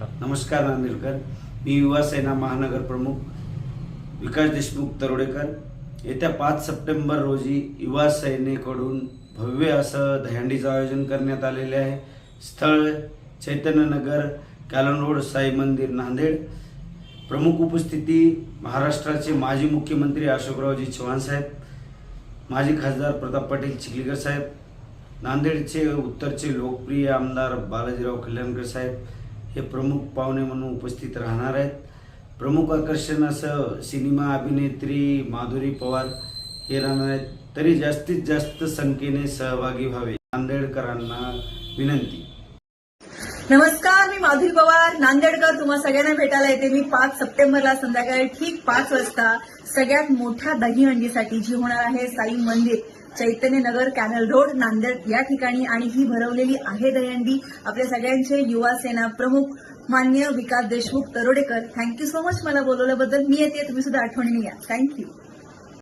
नमस्कार नमस्कार नांदेडकर. मी युवा सेना महानगर प्रमुख विकास देशमुख तरोडेकर. येत्या पाच सप्टेंबर रोजी युवा सेनेकडून भव्य असं दहीहंडीचं आयोजन करण्यात आलेले आहे. स्थळ चैतन्यनगर कॅलन रोड साई मंदिर नांदेड. प्रमुख उपस्थिती महाराष्ट्राचे माजी मुख्यमंत्री अशोकरावजी चव्हाण साहेब माजी खासदार प्रताप पाटील चिखलीकर साहेब नांदेडचे उत्तरचे लोकप्रिय आमदार बालाजीराव कल्याणकर साहेब हे प्रमुख पाहुणे म्हणून उपस्थित राहणार आहेत. प्रमुख आकर्षण असं सिनेमा अभिनेत्री माधुरी पवार हे राहणार आहेत. तरी जास्तीत जास्त संख्येने सहभागी व्हावे नांदेडकरांना विनंती. नमस्कार मी माधुरी पवार नांदेडकर. तुम्हाला सगळ्यांना भेटायला येते मी पाच सप्टेंबरला संध्याकाळी ठीक पाच वाजता. सगळ्यात मोठ्या दहीहंडीसाठी जी होणार आहे साई मंदिर. चैतन्य नगर कॅनल रोड नांदेड या ठिकाणी आणि ही भरवलेली आहे दहंडी आपल्या सगळ्यांचे युवा सेना प्रमुख मान्य Vikas Deshmukh Tarodekar. Thank you so much मला बोलवल्याबद्दल. मी येते तुम्ही सुद्धा आठवणीने या. थँक्यू